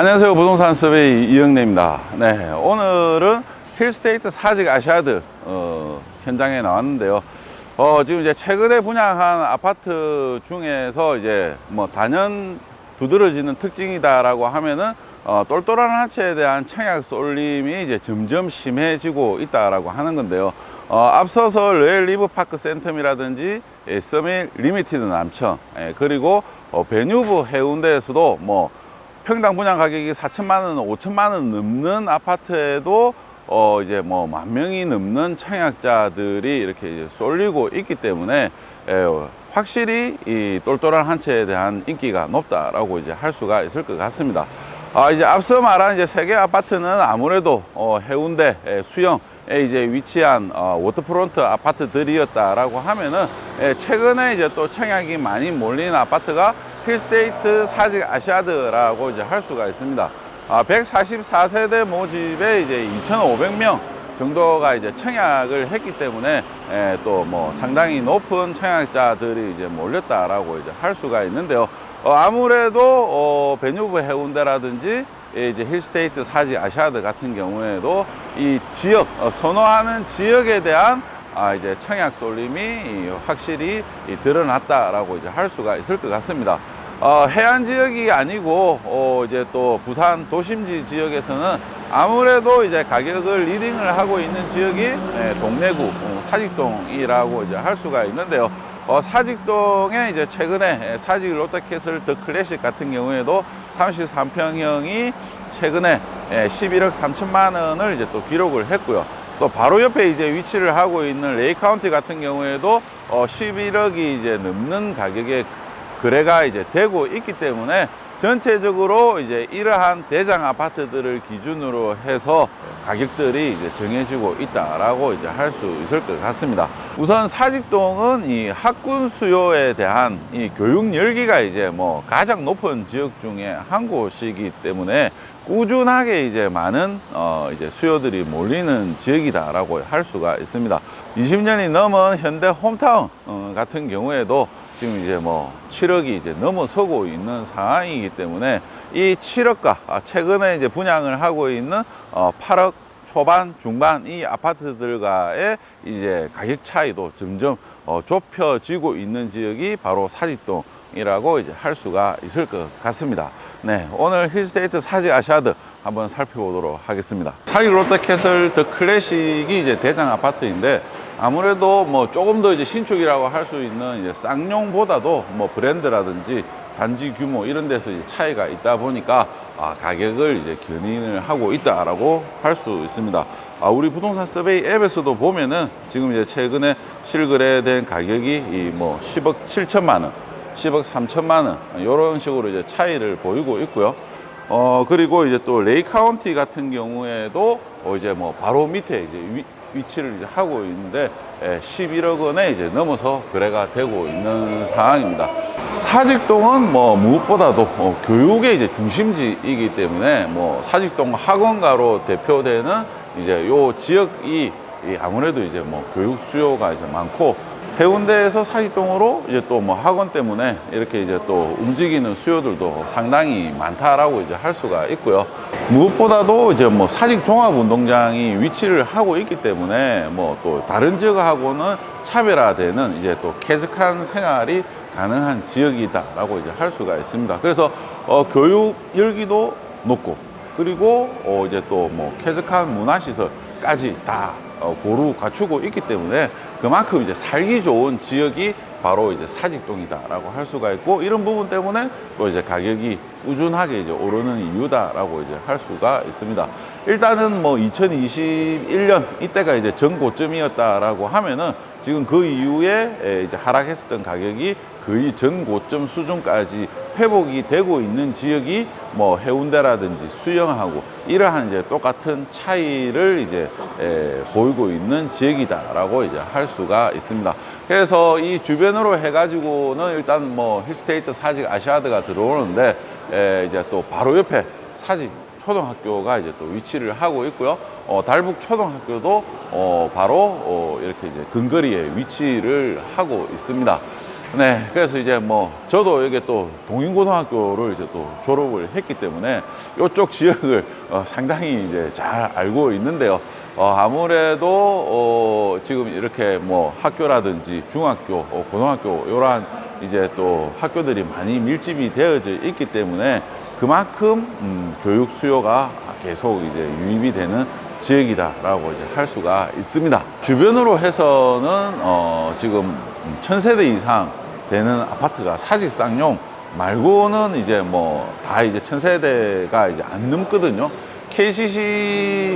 안녕하세요. 부동산 서베이 이영래입니다. 네, 오늘은 힐스테이트 사직 아시아드 어, 현장에 나왔는데요. 어, 지금 이제 최근에 분양한 아파트 중에서 이제 뭐 단연 두드러지는 특징이다라고 하면은 어, 똘똘한 하체에 대한 청약 쏠림이 이제 점점 심해지고 있다라고 하는 건데요. 어, 앞서서 레일 리브 파크 센텀이라든지 예, 서밀 리미티드 남천 예, 그리고 어, 베뉴브 해운대에서도 뭐 평당 분양 가격이 4천만 원, 5천만 원 넘는 아파트에도 어 이제 뭐 만 명이 넘는 청약자들이 이렇게 이제 쏠리고 있기 때문에 에, 확실히 이 똘똘한 한 채에 대한 인기가 높다라고 이제 할 수가 있을 것 같습니다. 아 이제 앞서 말한 이제 세계 아파트는 아무래도 어 해운대 에, 수영 에 이제 위치한 어, 워터프론트 아파트들이었다라고 하면은 에, 최근에 이제 또 청약이 많이 몰린 아파트가 힐스테이트 사직 아시아드라고 이제 할 수가 있습니다. 아, 144세대 모집에 이제 2,500명 정도가 이제 청약을 했기 때문에 또 뭐 상당히 높은 청약자들이 이제 몰렸다라고 이제 할 수가 있는데요. 어, 아무래도 어, 베뉴브 해운대라든지 예, 이제 힐스테이트 사지 아시아드 같은 경우에도 이 지역 어, 선호하는 지역에 대한 아, 이제 청약 쏠림이 이 확실히 이 드러났다라고 이제 할 수가 있을 것 같습니다. 어, 해안 지역이 아니고 어, 이제 또 부산 도심지 지역에서는 아무래도 이제 가격을 리딩을 하고 있는 지역이 예, 동래구 어, 사직동이라고 이제 할 수가 있는데요. 어, 사직동에 이제 최근에 예, 사직 롯데캐슬 더 클래식 같은 경우에도 33평형이 최근에 예, 11억 3천만 원을 이제 또 기록을 했고요. 또 바로 옆에 이제 위치를 하고 있는 레이 카운티 같은 경우에도 어 11억이 이제 넘는 가격에 거래가 이제 되고 있기 때문에 전체적으로 이제 이러한 대장 아파트들을 기준으로 해서 가격들이 이제 정해지고 있다라고 이제 할 수 있을 것 같습니다. 우선 사직동은 이 학군 수요에 대한 이 교육 열기가 이제 뭐 가장 높은 지역 중에 한 곳이기 때문에 꾸준하게 이제 많은 어 이제 수요들이 몰리는 지역이다라고 할 수가 있습니다. 20년이 넘은 현대 홈타운 어 같은 경우에도 지금 이제 뭐 7억이 이제 넘어서고 있는 상황이기 때문에 이 7억과 아, 최근에 이제 분양을 하고 있는 어 8억 초반, 중반 이 아파트들과의 이제 가격 차이도 점점 어 좁혀지고 있는 지역이 바로 사직동. 이라고 이제 할 수가 있을 것 같습니다. 네, 오늘 힐스테이트 사직 아시아드 한번 살펴보도록 하겠습니다. 사직 롯데캐슬 더 클래식이 이제 대장 아파트인데 아무래도 뭐 조금 더 이제 신축이라고 할 수 있는 이제 쌍용보다도 뭐 브랜드라든지 단지 규모 이런 데서 이제 차이가 있다 보니까 아, 가격을 이제 견인을 하고 있다라고 할 수 있습니다. 아, 우리 부동산 서베이 앱에서도 보면은 지금 이제 최근에 실거래된 가격이 이 뭐 10억 7천만 원, 10억 3천만 원 이런 식으로 이제 차이를 보이고 있고요. 어 그리고 이제 또 레이 카운티 같은 경우에도 어 이제 뭐 바로 밑에 이제 위, 위치를 이제 하고 있는데 예, 11억 원에 이제 넘어서 거래가 되고 있는 상황입니다. 사직동은 뭐 무엇보다도 어, 교육의 이제 중심지이기 때문에 뭐 사직동 학원가로 대표되는 이제 요 지역이 이 아무래도 이제 뭐 교육 수요가 이제 많고 해운대에서 사직동으로 이제 또 뭐 학원 때문에 이렇게 이제 또 움직이는 수요들도 상당히 많다라고 이제 할 수가 있고요. 무엇보다도 이제 뭐 사직 종합 운동장이 위치를 하고 있기 때문에 뭐 또 다른 지역하고는 차별화되는 이제 또 쾌적한 생활이 가능한 지역이다라고 이제 할 수가 있습니다. 그래서 어 교육 열기도 높고 그리고 어 이제 또 뭐 쾌적한 문화시설까지 다 어, 고루 갖추고 있기 때문에 그만큼 이제 살기 좋은 지역이 바로 이제 사직동이다라고 할 수가 있고 이런 부분 때문에 또 이제 가격이 꾸준하게 이제 오르는 이유다라고 이제 할 수가 있습니다. 일단은 뭐 2021년 이때가 이제 전고점이었다라고 하면은 지금 그 이후에 에, 이제 하락했었던 가격이 거의 전 고점 수준까지 회복이 되고 있는 지역이 뭐 해운대라든지 수영하고 이러한 이제 똑같은 차이를 이제 에, 보이고 있는 지역이다라고 이제 할 수가 있습니다. 그래서 이 주변으로 해가지고는 일단 뭐 힐스테이트 사직 아시아드가 들어오는데 에, 이제 또 바로 옆에 사직 초등학교가 이제 또 위치를 하고 있고요. 어, 달북 초등학교도 어, 바로 어, 이렇게 이제 근거리에 위치를 하고 있습니다. 네, 그래서 이제 뭐 저도 여기 또 동인고등학교를 이제 또 졸업을 했기 때문에 이쪽 지역을 어, 상당히 이제 잘 알고 있는데요. 어, 아무래도 어, 지금 이렇게 뭐 학교라든지 중학교, 어, 고등학교 이러한 이제 또 학교들이 많이 밀집이 되어져 있기 때문에 그만큼 음, 교육 수요가 계속 이제 유입이 되는 지역이다라고 이제 할 수가 있습니다. 주변으로 해서는 어, 지금 천 세대 이상 되는 아파트가 사직 쌍용 말고는 이제 뭐 다 이제 천 세대가 이제 안 넘거든요. KCC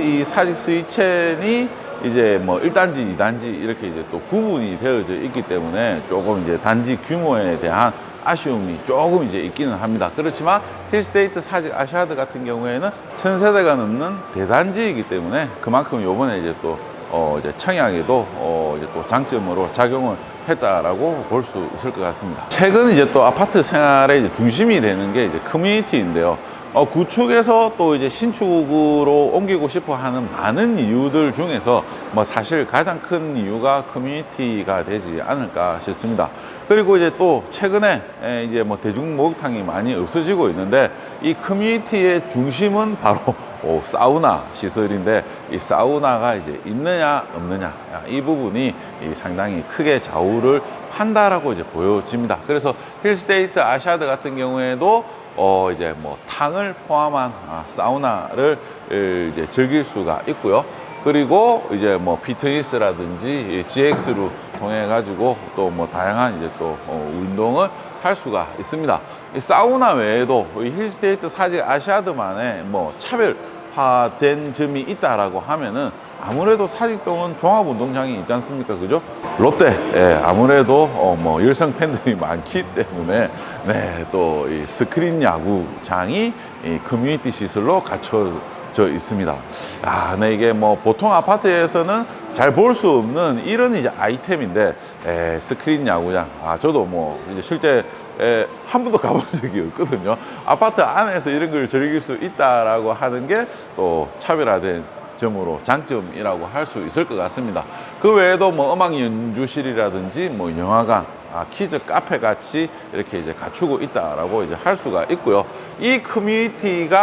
이 사직 스위첸이 이제 뭐 1단지, 2단지 이렇게 이제 또 구분이 되어져 있기 때문에 조금 이제 단지 규모에 대한 아쉬움이 조금 이제 있기는 합니다. 그렇지만 힐스테이트 사직 아시아드 같은 경우에는 천 세대가 넘는 대단지이기 때문에 그만큼 요번에 이제 또 어 이제 청약에도 어 이제 또 장점으로 작용을 했다라고 볼 수 있을 것 같습니다. 최근 이제 또 아파트 생활의 중심이 되는 게 이제 커뮤니티인데요. 어, 구축에서 또 이제 신축으로 옮기고 싶어 하는 많은 이유들 중에서 뭐 사실 가장 큰 이유가 커뮤니티가 되지 않을까 싶습니다. 그리고 이제 또 최근에 에, 이제 뭐 대중 목욕탕이 많이 없어지고 있는데 이 커뮤니티의 중심은 바로 오, 사우나 시설인데 이 사우나가 이제 있느냐 없느냐 이 부분이 이 상당히 크게 좌우를 한다라고 이제 보여집니다. 그래서 힐스테이트 아시아드 같은 경우에도 어 이제 뭐 탕을 포함한 아, 사우나를 에, 이제 즐길 수가 있고요. 그리고 이제 뭐 피트니스라든지 GX로 통해 가지고 또 뭐 다양한 이제 또 어, 운동을 할 수가 있습니다. 이 사우나 외에도 이 힐스테이트 사직 아시아드만의 뭐 차별 화된 점이 있다라고 하면은 아무래도 사직동은 종합운동장이 있지 않습니까? 그죠? 롯데, 예, 아무래도 어, 뭐 열성 팬들이 많기 때문에 네, 또 이 스크린 야구장이 이 커뮤니티 시설로 갖춰 져 있습니다. 아, 네, 이게 뭐 보통 아파트에서는 잘 볼 수 없는 이런 이제 아이템인데 에, 스크린 야구장. 아, 저도 뭐 이제 실제 에, 한 번도 가본 적이 없거든요. 아파트 안에서 이런 걸 즐길 수 있다라고 하는 게 또 차별화된 점으로 장점이라고 할 수 있을 것 같습니다. 그 외에도 뭐 음악 연주실이라든지 뭐 영화관, 아, 키즈 카페 같이 이렇게 이제 갖추고 있다라고 이제 할 수가 있고요. 이 커뮤니티가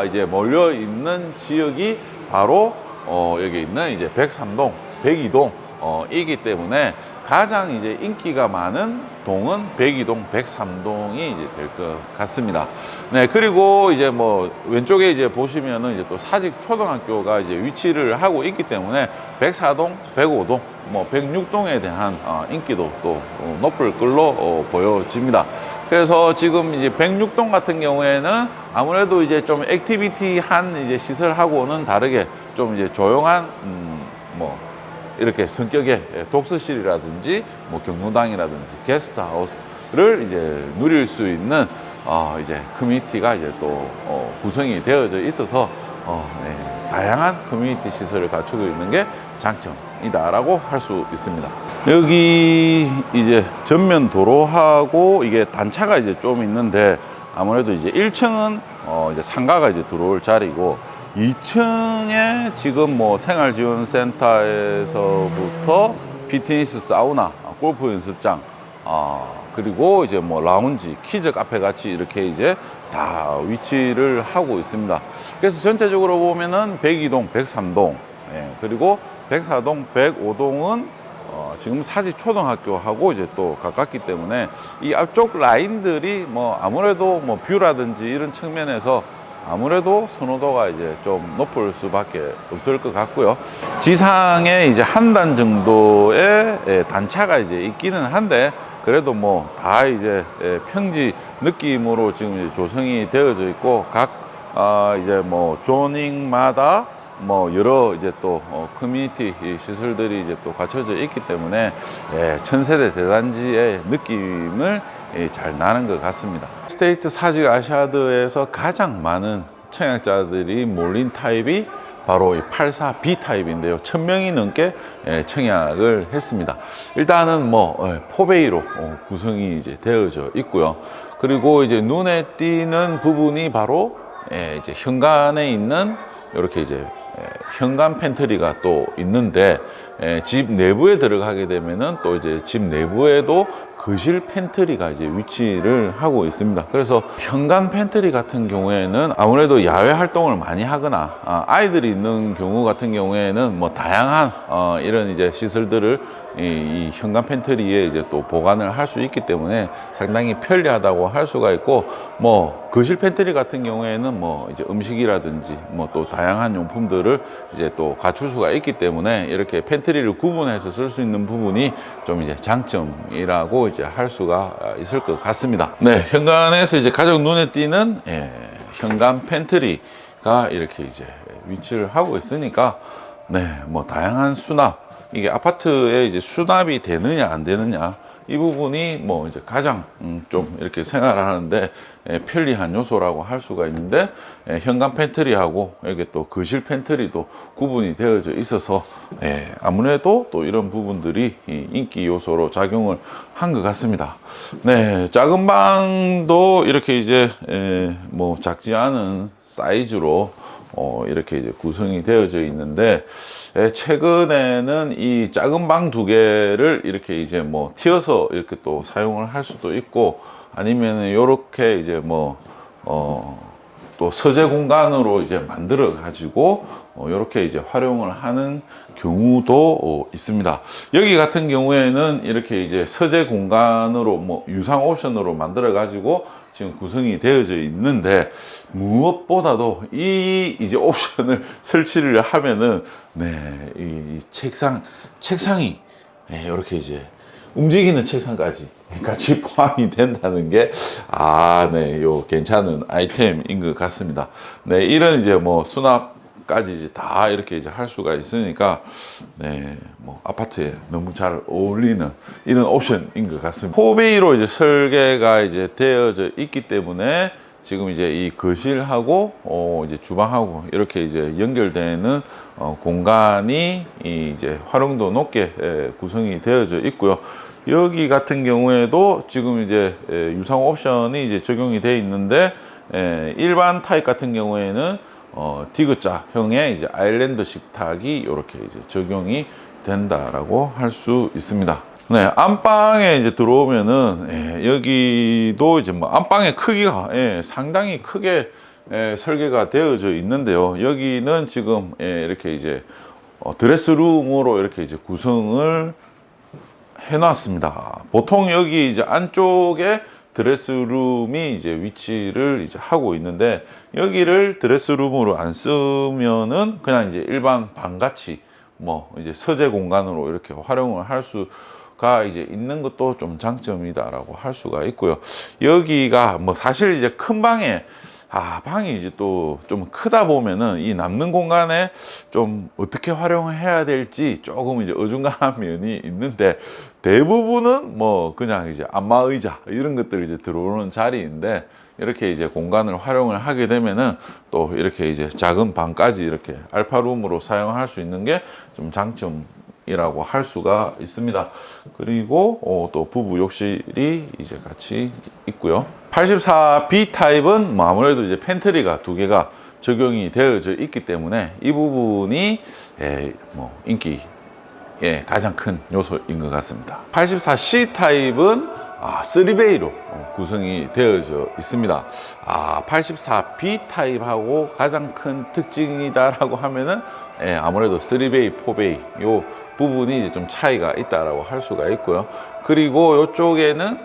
아, 이제 몰려 있는 지역이 바로 어, 여기 있는 이제 103동, 102동 어, 이기 때문에 가장 이제 인기가 많은 동은 102동, 103동이 이제 될 것 같습니다. 네, 그리고 이제 뭐 왼쪽에 이제 보시면은 이제 또 사직 초등학교가 이제 위치를 하고 있기 때문에 104동, 105동, 뭐 106동에 대한 어, 인기도 또 어, 높을 걸로 어, 보여집니다. 그래서 지금 이제 106동 같은 경우에는 아무래도 이제 좀 액티비티한 이제 시설하고는 다르게 좀 이제 조용한 음, 뭐 이렇게 성격의 독서실이라든지 뭐 경로당이라든지 게스트하우스를 이제 누릴 수 있는 어 이제 커뮤니티가 이제 또 어, 구성이 되어져 있어서 어, 네, 다양한 커뮤니티 시설을 갖추고 있는 게 장점이다라고 할 수 있습니다. 여기 이제 전면 도로하고 이게 단차가 이제 좀 있는데 아무래도 이제 1층은 어 이제 상가가 이제 들어올 자리고 2층에 지금 뭐 생활지원센터에서부터 피트니스 사우나, 골프 연습장, 아, 그리고 이제 뭐 라운지, 키즈 카페 같이 이렇게 이제 다 위치를 하고 있습니다. 그래서 전체적으로 보면은 102동, 103동, 예, 그리고 104동, 105동은 어, 지금 사지 초등학교하고 이제 또 가깝기 때문에 이 앞쪽 라인들이 뭐 아무래도 뭐 뷰라든지 이런 측면에서 아무래도 선호도가 이제 좀 높을 수밖에 없을 것 같고요. 지상에 이제 한 단 정도의 예, 단차가 이제 있기는 한데 그래도 뭐 다 이제 예, 평지 느낌으로 지금 조성이 되어져 있고 각 아, 이제 뭐 조닝마다 뭐 여러 이제 또 어, 커뮤니티 이 시설들이 이제 또 갖춰져 있기 때문에 예, 천세대 대단지의 느낌을 예, 잘 나는 것 같습니다. 스테이트 사직 아시아드에서 가장 많은 청약자들이 몰린 타입이 바로 이 84B 타입인데요. 1000명이 넘게 예, 청약을 했습니다. 일단은 뭐 예, 포베이로 어, 구성이 이제 되어져 있고요. 그리고 이제 눈에 띄는 부분이 바로 예, 이제 현관에 있는 이렇게 이제 예, 현관 팬트리가 또 있는데 예, 집 내부에 들어가게 되면은 또 이제 집 내부에도 거실 팬트리가 이제 위치를 하고 있습니다. 그래서 현관 팬트리 같은 경우에는 아무래도 야외 활동을 많이 하거나 아, 아이들이 있는 경우 같은 경우에는 뭐 다양한 어, 이런 이제 시설들을 이, 이 현관 팬트리에 이제 또 보관을 할 수 있기 때문에 상당히 편리하다고 할 수가 있고 뭐 거실 팬트리 같은 경우에는 뭐 이제 음식이라든지 뭐 또 다양한 용품들을 이제 또 갖출 수가 있기 때문에 이렇게 팬트리를 구분해서 쓸 수 있는 부분이 좀 이제 장점이라고 이제 할 수가 있을 것 같습니다. 네, 현관에서 이제 가장 눈에 띄는 예, 현관 팬트리가 이렇게 이제 위치를 하고 있으니까 네, 뭐 다양한 수납 이게 아파트에 이제 수납이 되느냐 안 되느냐 이 부분이 뭐 이제 가장 음, 좀 이렇게 생활하는데 예, 편리한 요소라고 할 수가 있는데 예, 현관 팬트리하고 이게 또 거실 팬트리도 구분이 되어져 있어서 예, 아무래도 또 이런 부분들이 이 인기 요소로 작용을 한 것 같습니다. 네, 작은 방도 이렇게 이제 예, 뭐 작지 않은 사이즈로 어, 이렇게 이제 구성이 되어져 있는데 예, 최근에는 이 작은 방 두 개를 이렇게 이제 뭐 튀어서 이렇게 또 사용을 할 수도 있고 아니면은 요렇게 이제 뭐 어, 또 서재 공간으로 이제 만들어 가지고 어, 이렇게 이제 활용을 하는 경우도 어, 있습니다. 여기 같은 경우에는 이렇게 이제 서재 공간으로 뭐 유상 옵션으로 만들어 가지고 지금 구성이 되어져 있는데 무엇보다도 이 이제 옵션을 설치를 하면은 네, 이, 이 책상 책상이 네, 이렇게 이제 움직이는 책상까지 같이 포함이 된다는 게, 아, 네, 요 괜찮은 아이템인 것 같습니다. 네, 이런 이제 뭐 수납까지 이제 다 이렇게 이제 할 수가 있으니까, 네, 뭐 아파트에 너무 잘 어울리는 이런 옵션인 것 같습니다. 포베이로 이제 설계가 이제 되어져 있기 때문에 지금 이제 이 거실하고 어 이제 주방하고 이렇게 이제 연결되는 어 공간이 이 이제 활용도 높게 예, 구성이 되어져 있고요. 여기 같은 경우에도 지금 이제 예, 유상 옵션이 이제 적용이 돼 있는데 예, 일반 타입 같은 경우에는 어 디귿자형의 이제 아일랜드 식 탁이 이렇게 이제 적용이 된다라고 할 수 있습니다. 네, 안방에 이제 들어오면은 예, 여기도 이제 뭐 안방의 크기가 예, 상당히 크게 예, 설계가 되어져 있는데요. 여기는 지금 예, 이렇게 이제 어, 드레스룸으로 이렇게 이제 구성을 해놨습니다. 보통 여기 이제 안쪽에 드레스룸이 이제 위치를 이제 하고 있는데 여기를 드레스룸으로 안 쓰면은 그냥 이제 일반 방같이 뭐 이제 서재 공간으로 이렇게 활용을 할 수가 이제 있는 것도 좀 장점이다라고 할 수가 있고요. 여기가 뭐 사실 이제 큰 방에 아, 방이 이제 또 좀 크다 보면은 이 남는 공간에 좀 어떻게 활용을 해야 될지 조금 이제 어중간한 면이 있는데 대부분은 뭐 그냥 이제 안마 의자 이런 것들이 이제 들어오는 자리인데 이렇게 이제 공간을 활용을 하게 되면은 또 이렇게 이제 작은 방까지 이렇게 알파룸으로 사용할 수 있는 게 좀 장점 이라고 할 수가 있습니다. 그리고 어, 또 부부 욕실이 이제 같이 있고요. 84B 타입은 뭐 아무래도 이제 팬트리가 두 개가 적용이 되어져 있기 때문에 이 부분이 예, 뭐 인기 예, 가장 큰 요소인 것 같습니다. 84C 타입은 아, 3베이로 구성이 되어져 있습니다. 아, 84B 타입하고 가장 큰 특징이다라고 하면은 예, 아무래도 3베이, 4베이 요 부분이 좀 차이가 있다라고 할 수가 있고요. 그리고 이쪽에는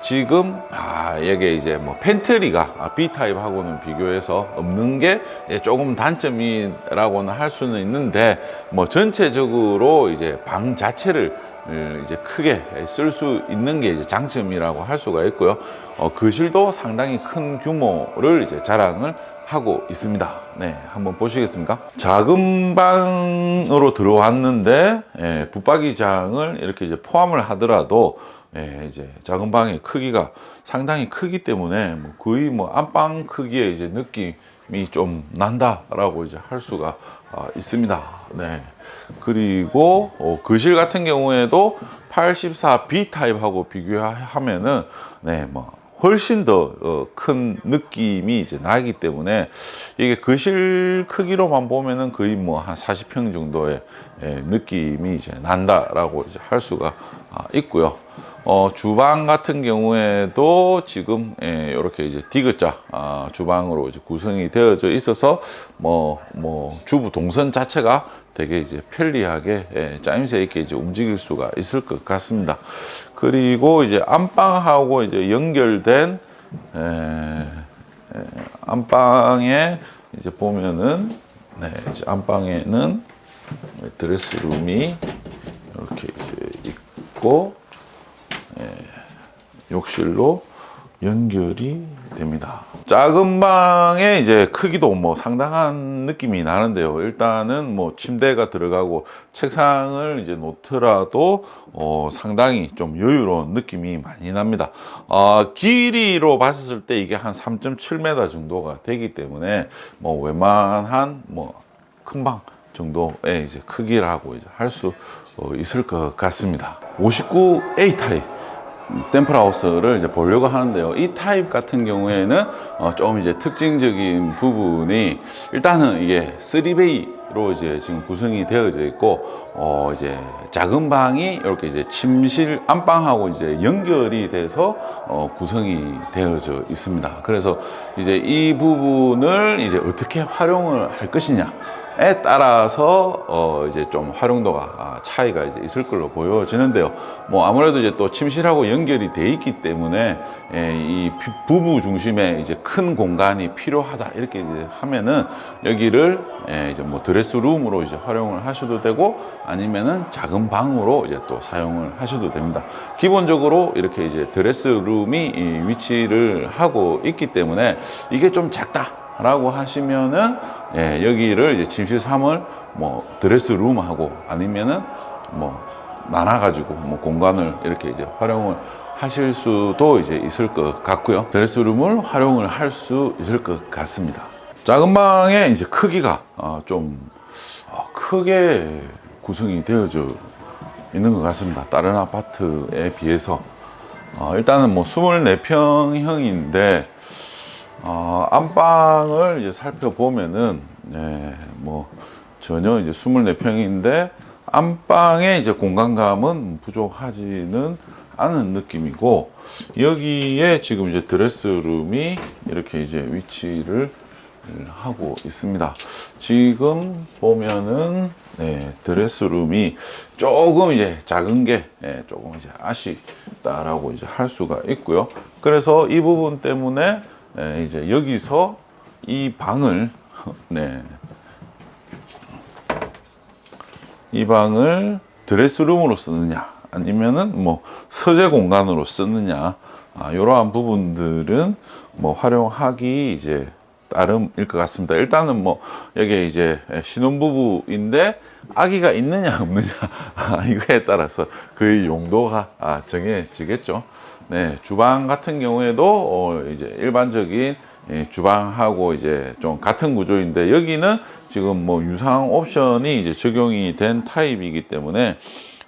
지금 아 이게 이제 뭐 팬트리가 아, B 타입하고는 비교해서 없는 게 예, 조금 단점이라고는 할 수는 있는데 뭐 전체적으로 이제 방 자체를 어, 이제 크게 쓸 수 있는 게 이제 장점이라고 할 수가 있고요. 어, 거실도 상당히 큰 규모를 이제 자랑을 하고 있습니다. 네, 한번 보시겠습니까? 작은 방으로 들어왔는데 예, 붙박이장을 이렇게 이제 포함을 하더라도 예, 이제 작은 방의 크기가 상당히 크기 때문에 뭐 거의 뭐 안방 크기의 이제 느낌이 좀 난다라고 이제 할 수가 어, 있습니다. 네. 그리고 어, 거실 같은 경우에도 84B 타입하고 비교하면은 네, 뭐 훨씬 더 큰 느낌이 이제 나기 때문에 이게 거실 크기로만 보면은 거의 뭐 한 40평 정도의 예, 느낌이 이제 난다라고 이제 할 수가 아, 있고요. 어, 주방 같은 경우에도 지금 예, 이렇게 이제 디귿자 아, 주방으로 이제 구성이 되어져 있어서 뭐뭐 주부 동선 자체가 되게 이제 편리하게 예, 짜임새 있게 이제 움직일 수가 있을 것 같습니다. 그리고 이제 안방하고 이제 연결된 에, 에, 안방에 이제 보면은 네, 이제 안방에는 드레스룸이 이렇게 이제 있고 예, 욕실로 연결이 됩니다. 작은 방의 이제 크기도 뭐 상당한 느낌이 나는데요. 일단은 뭐 침대가 들어가고 책상을 이제 놓더라도 어 상당히 좀 여유로운 느낌이 많이 납니다. 어, 길이로 봤을 때 이게 한 3.7m 정도가 되기 때문에 뭐 웬만한 뭐 큰 방 정도의 이제 크기라고 이제 할 수 있을 것 같습니다. 59A 타입 샘플 하우스를 이제 보려고 하는데요. 이 타입 같은 경우에는 어, 좀 이제 특징적인 부분이 일단은 이게 3베이로 이제 지금 구성이 되어져 있고 어 이제 작은 방이 이렇게 이제 침실 안방하고 이제 연결이 돼서 어 구성이 되어져 있습니다. 그래서 이제 이 부분을 이제 어떻게 활용을 할 것이냐 에 따라서 어 이제 좀 활용도가 아, 차이가 이제 있을 걸로 보여지는데요. 뭐 아무래도 이제 또 침실하고 연결이 돼 있기 때문에 예, 이 피- 부부 중심의 이제 큰 공간이 필요하다 이렇게 이제 하면은 여기를 예, 이제 뭐 드레스룸으로 이제 활용을 하셔도 되고 아니면은 작은 방으로 이제 또 사용을 하셔도 됩니다. 기본적으로 이렇게 이제 드레스룸이 이 위치를 하고 있기 때문에 이게 좀 작다. 라고 하시면은 예, 여기를 이제 침실 3을 뭐 드레스 룸 하고 아니면은 뭐 나눠 가지고 뭐 공간을 이렇게 이제 활용을 하실 수도 이제 있을 것 같고요. 드레스 룸을 활용을 할 수 있을 것 같습니다. 작은 방의 이제 크기가 어, 좀 어, 크게 구성이 되어져 있는 것 같습니다. 다른 아파트에 비해서 어, 일단은 뭐 24평형인데 어, 안방을 이제 살펴보면은, 네, 뭐, 전혀 이제 24평인데, 안방에 이제 공간감은 부족하지는 않은 느낌이고, 여기에 지금 이제 드레스룸이 이렇게 이제 위치를 하고 있습니다. 지금 보면은, 네, 드레스룸이 조금 이제 작은 게, 예, 조금 이제 아쉽다라고 이제 할 수가 있고요. 그래서 이 부분 때문에 예, 이제 여기서 이 방을 네. 이 방을 드레스룸으로 쓰느냐 아니면은 뭐 서재 공간으로 쓰느냐 아, 이러한 부분들은 뭐 활용하기 이제 따름일 것 같습니다. 일단은 뭐 여기 이제 신혼부부인데 아기가 있느냐 없느냐 아, 이거에 따라서 그 용도가 아, 정해지겠죠. 네, 주방 같은 경우에도 어, 이제 일반적인 예, 주방하고 이제 좀 같은 구조인데 여기는 지금 뭐 유상 옵션이 이제 적용이 된 타입이기 때문에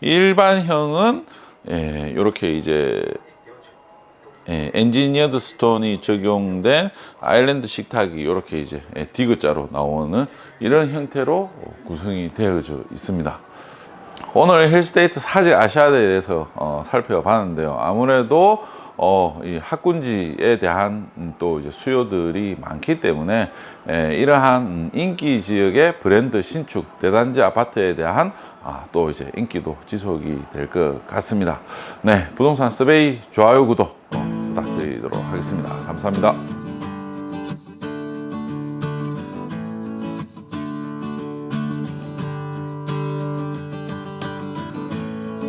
일반형은 예, 이렇게 이제 예, 엔지니어드 스톤이 적용된 아일랜드 식탁이 이렇게 이제 예, 디귿자로 나오는 이런 형태로 구성이 되어져 있습니다. 오늘 힐스테이트 사직 아시아드에 대해서 어, 살펴봤는데요. 아무래도 어, 이 학군지에 대한 음, 또 이제 수요들이 많기 때문에 에, 이러한 음, 인기 지역의 브랜드 신축 대단지 아파트에 대한 아, 또 이제 인기도 지속이 될 것 같습니다. 네, 부동산 서베이 좋아요 구독 어, 부탁드리도록 하겠습니다. 감사합니다.